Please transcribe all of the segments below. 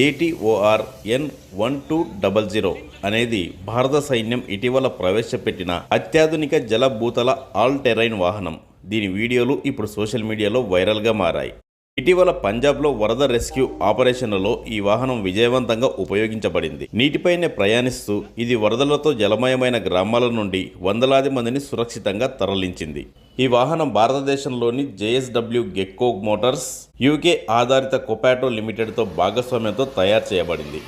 ATOR N one two double zero అనేది భారత సైన్యం ఇటీవల ప్రవేశపెట్టిన అత్యాధునిక జలభూతల ఆల్ టెరైన్ వాహనం. దీని వీడియోలు ఇప్పుడు సోషల్ మీడియాలో వైరల్గా మారాయి. ఇటీవల పంజాబ్లో వరద రెస్క్యూ ఆపరేషన్లలో ఈ వాహనం విజయవంతంగా ఉపయోగించబడింది. నీటిపైనే ప్రయాణిస్తూ ఇది వరదలతో జలమయమైన గ్రామాల నుండి వందలాది మందిని సురక్షితంగా తరలించింది. ఈ వాహనం భారతదేశంలోని జేఎస్డబ్ల్యూ గెక్కో మోటార్స్ యూకే ఆధారిత కొపాటో లిమిటెడ్తో భాగస్వామ్యంతో తయారు చేయబడింది.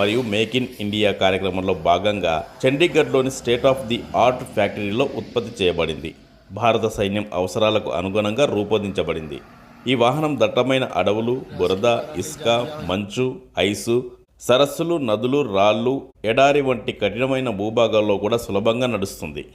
మరియు మేక్ ఇన్ ఇండియా కార్యక్రమంలో భాగంగా చండీగఢ్లోని స్టేట్ ఆఫ్ ది ఆర్ట్ ఫ్యాక్టరీలో ఉత్పత్తి చేయబడింది. భారత సైన్యం అవసరాలకు అనుగుణంగా రూపొందించబడింది. ఈ వాహనం దట్టమైన అడవులు బురద ఇసుక మంచు ఐసు సరస్సులు నదులు రాళ్ళు ఎడారి వంటి కఠినమైన భూభాగాల్లో కూడా సులభంగా నడుస్తుంది.